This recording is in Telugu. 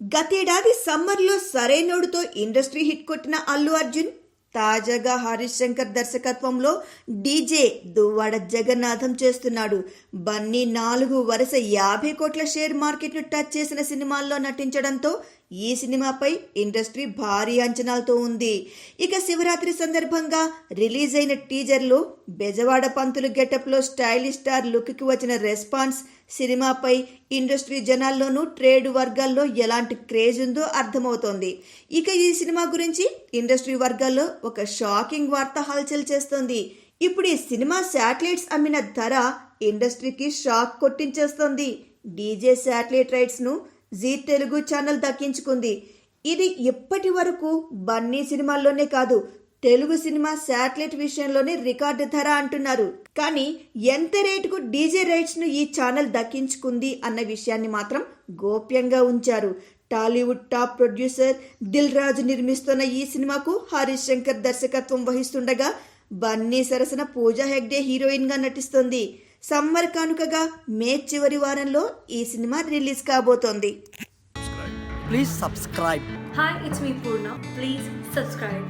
గతేడాది సమ్మర్లో సరైనోడుతో ఇండస్ట్రీ హిట్ కొట్టిన అల్లు అర్జున్ తాజాగా హరీష్ శంకర్ దర్శకత్వంలో డీజే దువ్వాడ జగన్నాథం చేస్తున్నాడు. బన్నీ నాలుగు వరుస యాభై కోట్ల షేర్ మార్కెట్ను టచ్ చేసిన సినిమాల్లో నటించడంతో ఈ సినిమాపై ఇండస్ట్రీ భారీ అంచనాలతో ఉంది. ఇక శివరాత్రి సందర్భంగా రిలీజ్ అయిన టీజర్లో బెజవాడ పంతులు గెటప్లో స్టైలిష్ స్టార్ లుక్కి వచ్చిన రెస్పాన్స్ సినిమాపై ఇండస్ట్రీ జనాల్లోనూ ట్రేడ్ వర్గాల్లో ఎలాంటి క్రేజ్ ఉందో అర్థమవుతోంది. ఇక ఈ సినిమా గురించి ఇండస్ట్రీ వర్గాల్లో ఒక షాకింగ్ వార్త హల్చల్ చేస్తోంది. ఇప్పుడు ఈ సినిమా శాటిలైట్స్ అమ్మిన ధర ఇండస్ట్రీకి షాక్ కొట్టించేస్తోంది. డీజే శాటిలైట్ రైట్స్ను జీ తెలుగు ఛానల్ దక్కించుకుంది. ఇది ఇప్పటి వరకు బన్నీ సినిమాల్లోనే కాదు తెలుగు సినిమా శాటిలైట్ విషయంలోనే రికార్డు ధర అంటున్నారు. కానీ ఎంత రేటుకు డీజే రైట్స్ను ఈ ఛానల్ దక్కించుకుంది అన్న విషయాన్ని మాత్రం గోప్యంగా ఉంచారు. Tollywood top producer Dil Raju నిర్మిస్తున్న ఈ సినిమాకు హరీష్ శంకర్ దర్శకత్వం వహిస్తుండగా బన్నీ సరసన పూజా హెగ్డే హీరోయిన్గా నటిస్తోంది సమ్మర్ కానుకగా మే చివరి వారంలో ఈ సినిమా రిలీజ్ కాబోతోంది Please subscribe. Hi, it's me Purna. Please subscribe.